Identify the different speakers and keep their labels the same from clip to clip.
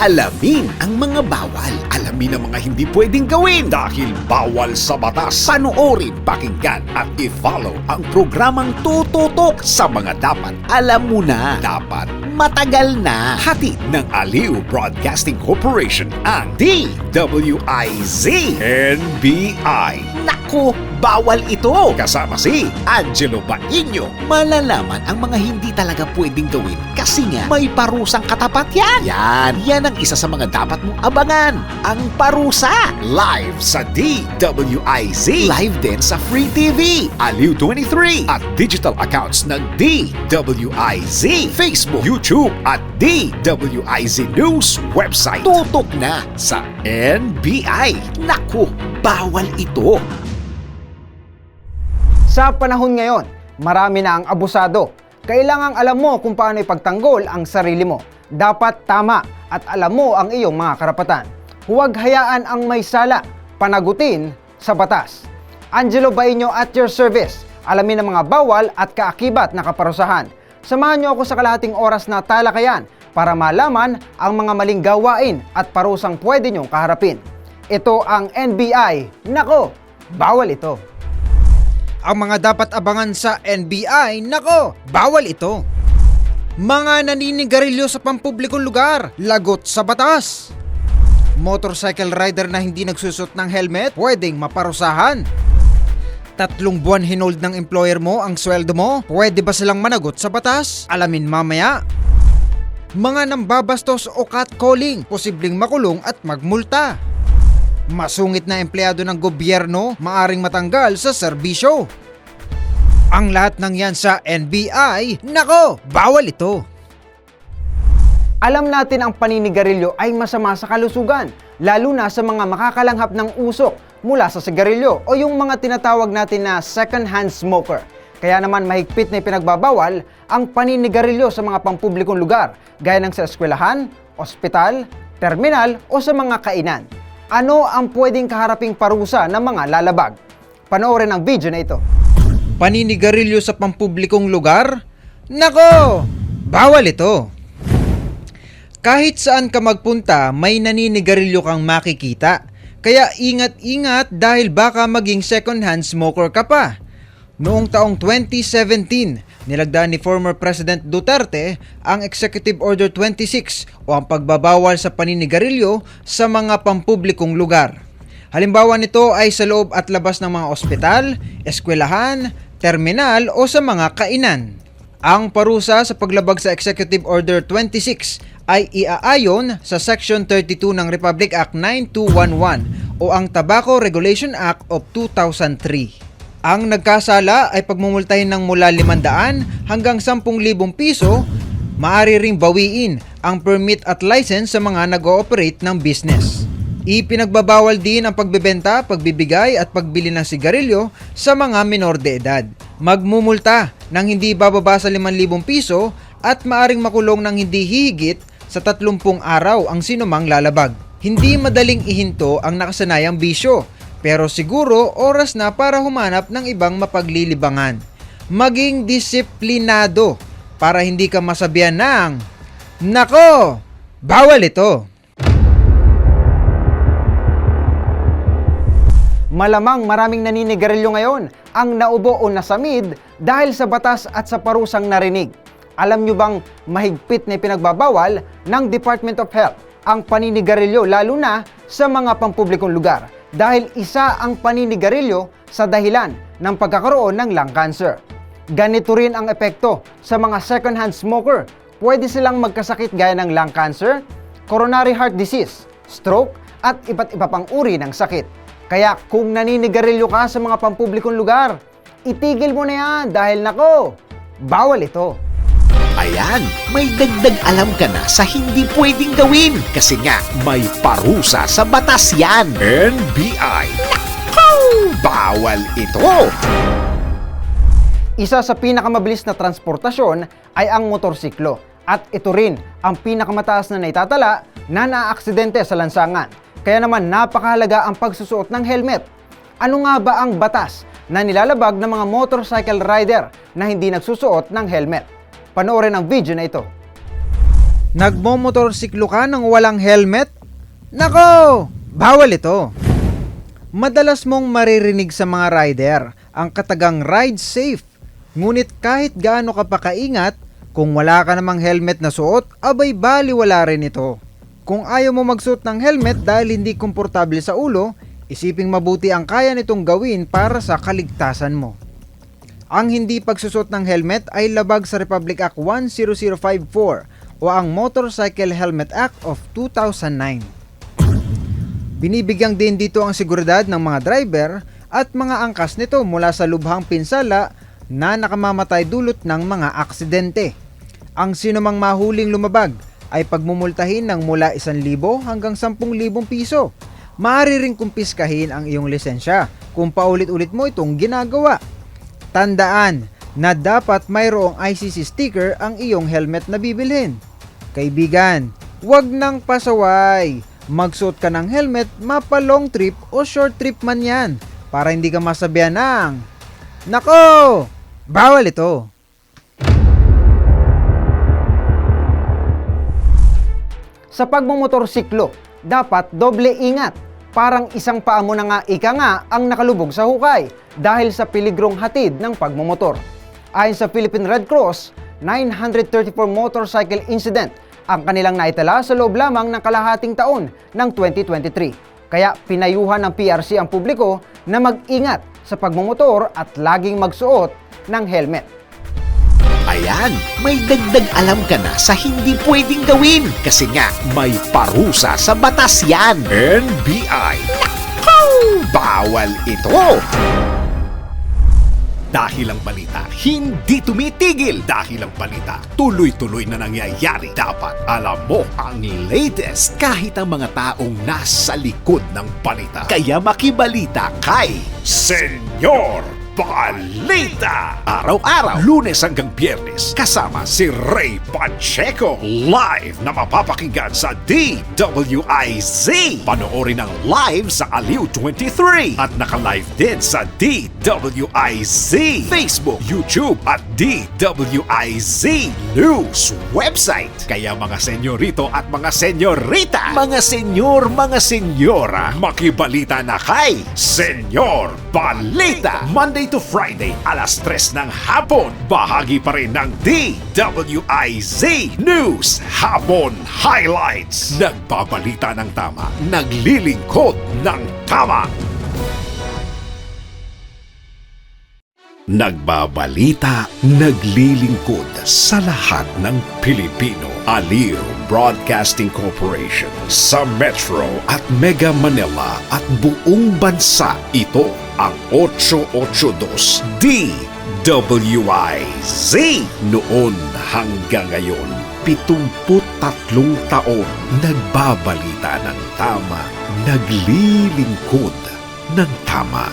Speaker 1: Alamin ang mga bawal. Alamin ang mga hindi pwedeng gawin dahil bawal sa batas. Panoorin, pakinggan at i-follow ang programang tututok sa mga dapat alam mo na. Dapat matagal na. Hatid ng Aliw Broadcasting Corporation ang DWIZ NBI. Naku, bawal ito. Kasama si Angelo Baño. Malalaman ang mga hindi talaga pwedeng gawin kasi nga may parusang katapat yan. Yan, yan ang isa sa mga dapat mong abangan. Ang parusa. Live sa DWIZ. Live din sa Free TV, Aliw 23 at digital accounts ng DWIZ, Facebook, YouTube at DWIZ News website. Tutok na sa NBI. Naku, bawal ito.
Speaker 2: Sa panahon ngayon, marami na ang abusado. Kailangang alam mo kung paano ipagtanggol ang sarili mo. Dapat tama at alam mo ang iyong mga karapatan. Huwag hayaan ang may sala, panagutin sa batas. Angelo Baino at your service. Alamin ang mga bawal at kaakibat na kaparusahan. Samahan niyo ako sa kalahating oras na talakayan para malaman ang mga maling gawain at parusang pwede niyong kaharapin. Ito ang NBI. Nako, bawal ito.
Speaker 3: Ang mga dapat abangan sa NBI, nako, bawal ito. Mga naninigarilyo sa pampublikong lugar, lagot sa batas. Motorcycle rider na hindi nagsusot ng helmet, pwedeng maparusahan. Tatlong buwan hinold ng employer mo ang sweldo mo, pwede ba silang managot sa batas? Alamin mamaya. Mga nambabastos o catcalling, posibleng makulong at magmulta. Masungit na empleyado ng gobyerno maaring matanggal sa serbisyo. Ang lahat ng yan sa NBI, nako, bawal ito.
Speaker 2: Alam natin ang paninigarilyo ay masama sa kalusugan, lalo na sa mga makakalanghap ng usok mula sa sigarilyo o yung mga tinatawag natin na second-hand smoker. Kaya naman mahigpit na ipinagbabawal ang paninigarilyo sa mga pampublikong lugar, gaya ng sa eskwelahan, ospital, terminal o sa mga kainan. Ano ang pwedeng kaharaping parusa ng mga lalabag? Panoorin ang video na ito.
Speaker 3: Paninigarilyo sa pampublikong lugar? Nako, bawal ito. Kahit saan ka magpunta, may naninigarilyo kang makikita. Kaya ingat-ingat dahil baka maging second-hand smoker ka pa. Noong taong 2017, nilagdaan ni former President Duterte ang Executive Order 26 o ang pagbabawal sa paninigarilyo sa mga pampublikong lugar. Halimbawa nito ay sa loob at labas ng mga ospital, eskwelahan, terminal o sa mga kainan. Ang parusa sa paglabag sa Executive Order 26 ay iaayon sa Section 32 ng Republic Act 9211 o ang Tobacco Regulation Act of 2003. Ang nagkasala ay pagmumultahin ng mula 500 hanggang 10,000 piso, maaari ring bawiin ang permit at license sa mga nag-ooperate ng business. Ipinagbabawal din ang pagbebenta, pagbibigay at pagbili ng sigarilyo sa mga minor de edad. Magmumulta ng hindi bababa sa 5,000 piso at maaring makulong ng hindi hihigit sa 30 araw ang sinumang lalabag. Hindi madaling ihinto ang nakasanayang bisyo, pero siguro oras na para humanap ng ibang mapaglilibangan. Maging disiplinado para hindi ka masabihan ng, Nako, bawal ito.
Speaker 2: Malamang maraming naninigarilyo ngayon ang naubo o nasamid dahil sa batas at sa parusang narinig. Alam nyo bang mahigpit na pinagbabawal ng Department of Health ang paninigarilyo lalo na sa mga pampublikong lugar dahil isa ang paninigarilyo sa dahilan ng pagkakaroon ng lung cancer. Ganito rin ang epekto sa mga second-hand smoker. Pwede silang magkasakit gaya ng lung cancer, coronary heart disease, stroke, at iba't iba pang uri ng sakit. Kaya kung naninigarilyo ka sa mga pampublikong lugar, itigil mo na yan dahil nako, bawal ito.
Speaker 1: Ayan, may dagdag alam ka na sa hindi pwedeng gawin kasi nga may parusa sa batas yan. NBI. Naku, bawal ito.
Speaker 2: Isa sa pinakamabilis na transportasyon ay ang motorsiklo at ito rin ang pinakamataas na naitatala na naaaksidente sa lansangan. Kaya naman napakahalaga ang pagsusuot ng helmet. Ano nga ba ang batas na nilalabag ng mga motorcycle rider na hindi nagsusuot ng helmet? Panoorin ang video na ito.
Speaker 3: Nagmomotorsiklo ka ng walang helmet? Nako! Bawal ito! Madalas mong maririnig sa mga rider ang katagang ride safe. Ngunit kahit gaano ka pa kaingat, kung wala ka namang helmet na suot, abay baliwala rin ito. Kung ayaw mo magsuot ng helmet dahil hindi komportable sa ulo, isiping mabuti ang kaya nitong gawin para sa kaligtasan mo. Ang hindi pagsusot ng helmet ay labag sa Republic Act 10054 o ang Motorcycle Helmet Act of 2009. Binibigyang din dito ang seguridad ng mga driver at mga angkas nito mula sa lubhang pinsala na nakamamatay dulot ng mga aksidente. Ang sinumang mahuling lumabag ay pagmumultahin ng mula 1,000 hanggang 10,000 piso. Maaari ring kumpiskahin ang iyong lisensya kung paulit-ulit mo itong ginagawa. Tandaan na dapat mayroong ICC sticker ang iyong helmet na bibilhin. Kaibigan, wag nang pasaway. Magsuot ka ng helmet, mapa long trip o short trip man yan para hindi ka masabihan ng Nako! Bawal ito!
Speaker 2: Sa pagmumotorsiklo, dapat doble ingat. Parang isang paa mo na nga ika nga ang nakalubog sa hukay dahil sa piligrong hatid ng pagmumotor. Ayon sa Philippine Red Cross, 934 motorcycle incident ang kanilang naitala sa loob lamang ng kalahating taon ng 2023. Kaya pinayuhan ng PRC ang publiko na mag-ingat sa pagmumotor at laging magsuot ng helmet.
Speaker 1: Ayan, may dagdag alam ka na sa hindi pwedeng gawin kasi nga may parusa sa batas yan. NBI. Nako! Bawal ito! Dahil ang balita hindi tumitigil dahil ang balita tuloy-tuloy na nangyayari. Dapat alam mo ang latest kahit ang mga taong nasa likod ng balita. Kaya makibalita kay Senyor Balita! Araw-araw, lunes hanggang biyernes, kasama si Ray Pacheco. Live na mapapakinggan sa DWIZ. Panoorin ang live sa Aliw 23 at naka-live din sa DWIZ. Facebook, YouTube at DWIZ News website. Kaya mga senyorito at mga senyorita, mga senyor, mga senyora, makibalita na kay Senyor Balita. Monday to Friday, alas 3 ng hapon. Bahagi pa rin ng DWIZ News Hapon Highlights. Nagbabalita ng tama, naglilingkod ng tama. Nagbabalita, naglilingkod sa lahat ng Pilipino. Aliw Broadcasting Corporation sa Metro at Mega Manila at buong bansa. Ito ang 882 DWIZ noon hanggang ngayon. 73 taon nagbabalita ng tama, naglilingkod ng tama.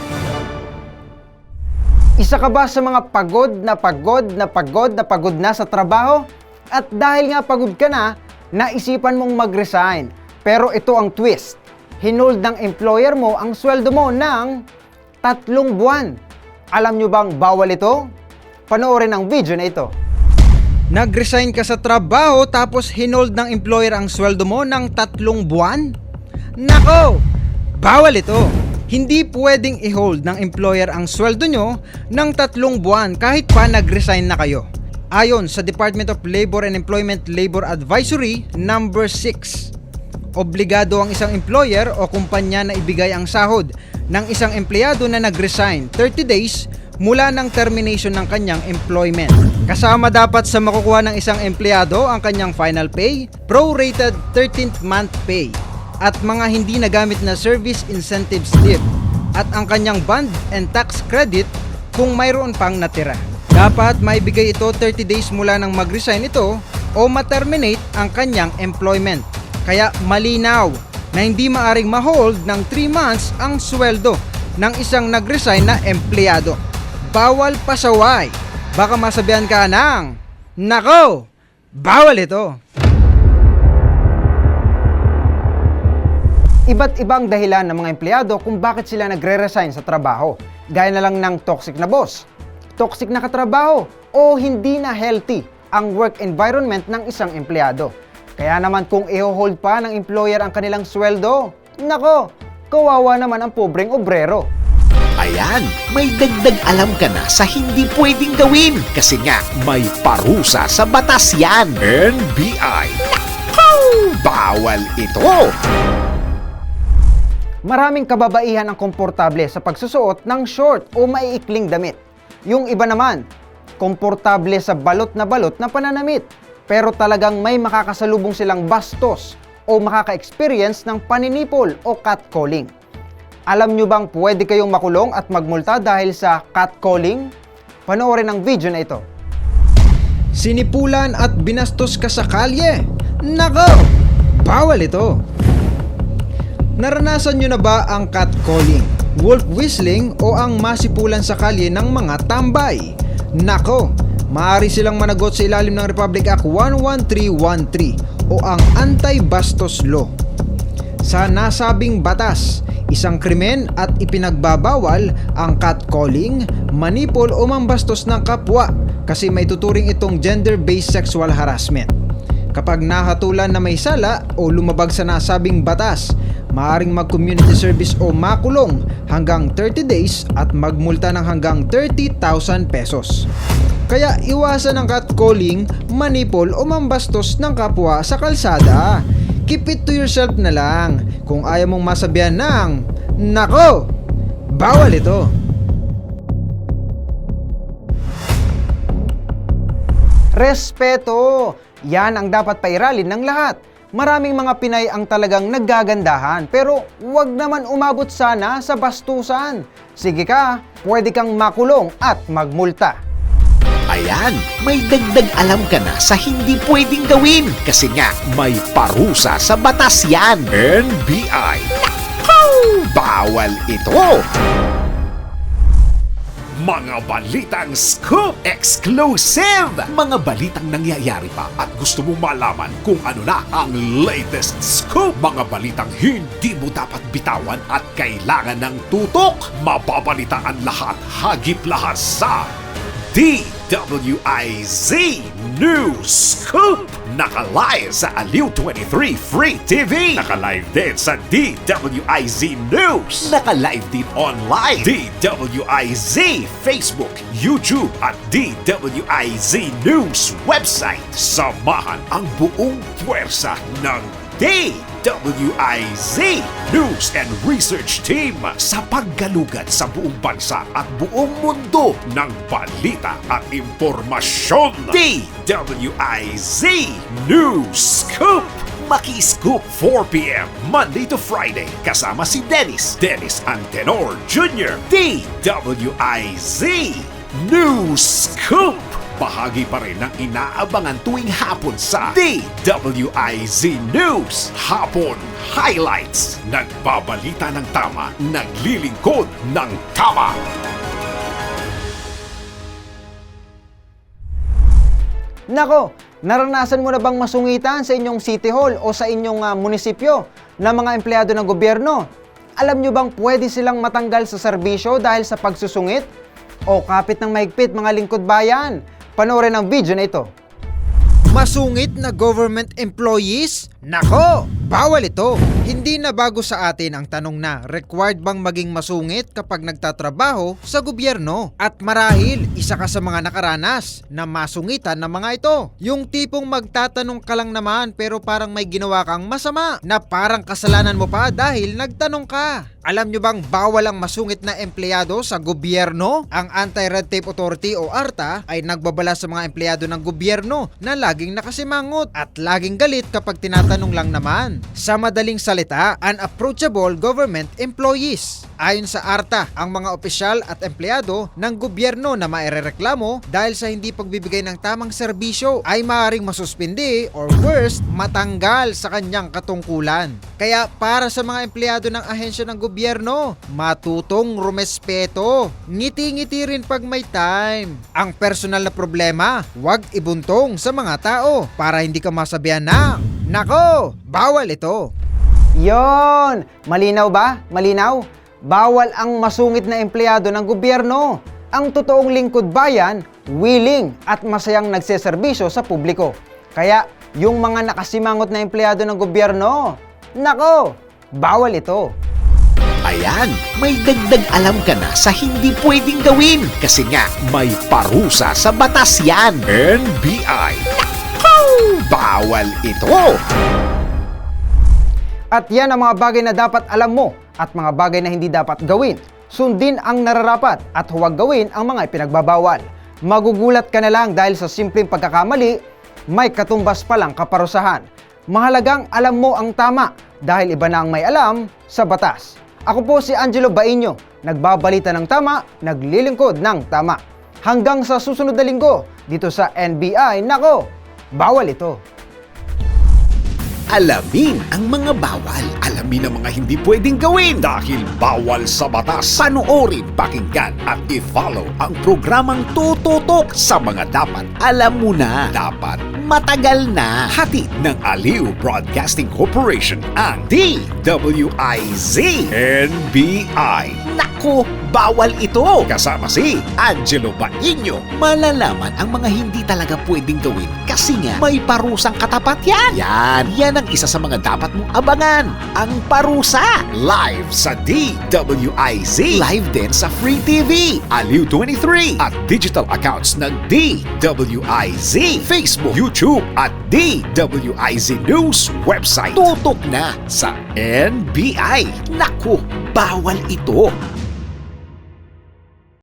Speaker 2: Isa ka ba sa mga pagod na pagod na pagod na pagod na sa trabaho? At dahil nga pagod ka na, naisipan mong mag-resign. Pero ito ang twist. Hinold ng employer mo ang sweldo mo ng tatlong buwan. Alam nyo bang bawal ito? Panoorin ang video na ito.
Speaker 3: Nag-resign ka sa trabaho tapos hinold ng employer ang sweldo mo ng tatlong buwan? Nako! Bawal ito! Hindi pwedeng i-hold ng employer ang sweldo nyo ng tatlong buwan kahit pa nag-resign na kayo. Ayon sa Department of Labor and Employment Labor Advisory number 6. Obligado ang isang employer o kumpanya na ibigay ang sahod ng isang empleyado na nag-resign 30 days mula ng termination ng kanyang employment. Kasama dapat sa makukuha ng isang empleyado ang kanyang final pay, prorated 13th month pay, at mga hindi nagamit na service incentive slip, at ang kanyang bond and tax credit kung mayroon pang natira. Dapat maibigay ito 30 days mula nang mag-resign ito o ma-terminate ang kanyang employment. Kaya malinaw na hindi maaring ma-hold ng 3 months ang sweldo ng isang nag-resign na empleyado. Bawal pasaway. Baka masabihan ka ng, Nako! Bawal ito!
Speaker 2: Iba't ibang dahilan ng mga empleyado kung bakit sila nagre-resign sa trabaho. Gaya na lang ng toxic na boss, toxic na katrabaho, o hindi na healthy ang work environment ng isang empleyado. Kaya naman kung i-hold pa ng employer ang kanilang sweldo, nako, kawawa naman ang pobreng obrero.
Speaker 1: Ayan, may dagdag alam ka na sa hindi pwedeng gawin kasi nga may parusa sa batas yan. NBI. Nako! Bawal ito!
Speaker 2: Maraming kababaihan ang komportable sa pagsusuot ng short o maiikling damit. Yung iba naman, komportable sa balot na balot na pananamit. Pero talagang may makakasalubong silang bastos o makaka-experience ng paninipol o catcalling. Alam nyo bang pwede kayong makulong at magmulta dahil sa catcalling? Panoorin ang video na ito.
Speaker 3: Sinipulan at binastos ka sa kalye. Nako! Bawal ito. Naranasan nyo na ba ang catcalling, wolf whistling o ang masipulan sa kalye ng mga tambay? Nako! Maaari silang managot sa ilalim ng Republic Act 11313 o ang Anti-Bastos Law. Sa nasabing batas, isang krimen at ipinagbabawal ang catcalling, manipol o mambastos ng kapwa kasi may tuturing itong gender-based sexual harassment. Kapag nahatulan na may sala o lumabag sa nasabing batas, maaring mag-community service o makulong hanggang 30 days at magmulta ng hanggang 30,000 pesos. Kaya iwasan ang catcalling, manipol o mambastos ng kapwa sa kalsada. Keep it to yourself na lang. Kung ayaw mong masabihan ng, Nako! Bawal ito!
Speaker 2: Respeto! Yan ang dapat pairalin ng lahat. Maraming mga Pinay ang talagang naggagandahan pero wag naman umabot sana sa bastusan. Sige ka, pwede kang makulong at magmulta.
Speaker 1: Ayan, may dagdag alam ka na sa hindi pwedeng gawin kasi nga may parusa sa batas yan. NBI. Nako! Bawal ito! Mga balitang scoop exclusive! Mga balitang nangyayari pa at gusto mong malaman kung ano na ang latest scoop. Mga balitang hindi mo dapat bitawan at kailangan ng tutok. Mababalitaan lahat, hagip lahat sa DWIZ News Scoop! Naka-live sa Aliw 23 Free TV! Naka-live din sa DWIZ News! Naka-live din online! DWIZ Facebook, YouTube at DWIZ News website. Samahan ang buong puwersa ng DWIZ News and Research Team sa paggalugad sa buong bansa at buong mundo ng balita at impormasyon. DWIZ News Scoop! Maki-scoop 4pm Monday to Friday kasama si Dennis Dennis Antenor Jr. DWIZ News Scoop! Bahagi pa rin ng inaabangan tuwing hapon sa DWIZ News Hapon Highlights. Nagbabalita ng tama, naglilingkod ng tama.
Speaker 2: Nako, naranasan mo na bang masungitan sa inyong city hall o sa inyong ah, munisipyo na mga empleyado ng gobyerno? Alam nyo bang pwede silang matanggal sa serbisyo dahil sa pagsusungit? O kapit ng mahigpit mga lingkod bayan? Panoorin ang video na ito.
Speaker 3: Masungit na government employees? Nako! Bawal ito! Hindi na bago sa atin ang tanong na required bang maging masungit kapag nagtatrabaho sa gobyerno? At marahil, isa ka sa mga nakaranas na masungitan ng mga ito. Yung tipong magtatanong ka lang naman pero parang may ginawa kang masama na parang kasalanan mo pa dahil nagtanong ka. Alam nyo bang bawal ang masungit na empleyado sa gobyerno? Ang Anti-Red Tape Authority o ARTA ay nagbabala sa mga empleyado ng gobyerno na laging nakasimangot at laging galit kapag tinatanong lang naman. Sa madaling salita, unapproachable government employees. Ayon sa ARTA, ang mga opisyal at empleyado ng gobyerno na mairereklamo dahil sa hindi pagbibigay ng tamang serbisyo ay maaaring masuspindi or worst, matanggal sa kanyang katungkulan. Kaya para sa mga empleyado ng ahensya ng gobyerno, matutong rumespeto. Ngiti-ngiti rin pag may time. Ang personal na problema, huwag ibuntong sa mga tao para hindi ka masabihan na, Nako, bawal ito.
Speaker 2: Yon! Malinaw ba? Malinaw? Bawal ang masungit na empleyado ng gobyerno. Ang totoong lingkod bayan, willing at masayang nagseserbisyo sa publiko. Kaya
Speaker 3: yung mga nakasimangot na empleyado ng gobyerno. Nako, bawal ito.
Speaker 2: Ayan, may dagdag alam ka na sa hindi pwedeng gawin kasi nga may parusa sa batas yan. NBI. Bawal ito!
Speaker 3: At yan ang mga bagay na dapat alam mo at mga bagay na hindi dapat gawin. Sundin ang nararapat at huwag gawin ang mga ipinagbabawal. Magugulat ka na lang dahil sa simpleng pagkakamali, may katumbas palang kaparusahan. Mahalagang alam mo ang tama dahil iba na ang may alam sa batas. Ako po si Angelo Bainyo, nagbabalita ng tama, naglilingkod ng tama. Hanggang sa susunod na linggo dito sa NBI, nako, bawal ito.
Speaker 2: Alamin ang mga bawal. Alamin ang mga hindi pwedeng gawin dahil bawal sa batas. Panoorin, pakinggan at i-follow ang programang tututok sa mga dapat alam mo na. Dapat matagal na. Hatid ng Aliw Broadcasting Corporation ang DWIZ NBI. Nako, bawal ito. Kasama si Angelo Bainyo. Malalaman ang mga hindi talaga pwedeng gawin kasi nga may parusang katapat yan. Yan, yan ang isa sa mga dapat mong abangan. Ang parusa. Live sa DWIZ. Live din sa Free TV, Aliw 23 at digital accounts ng DWIZ, Facebook, YouTube at DWIZ News website. Tutok na sa NBI. Naku, bawal ito.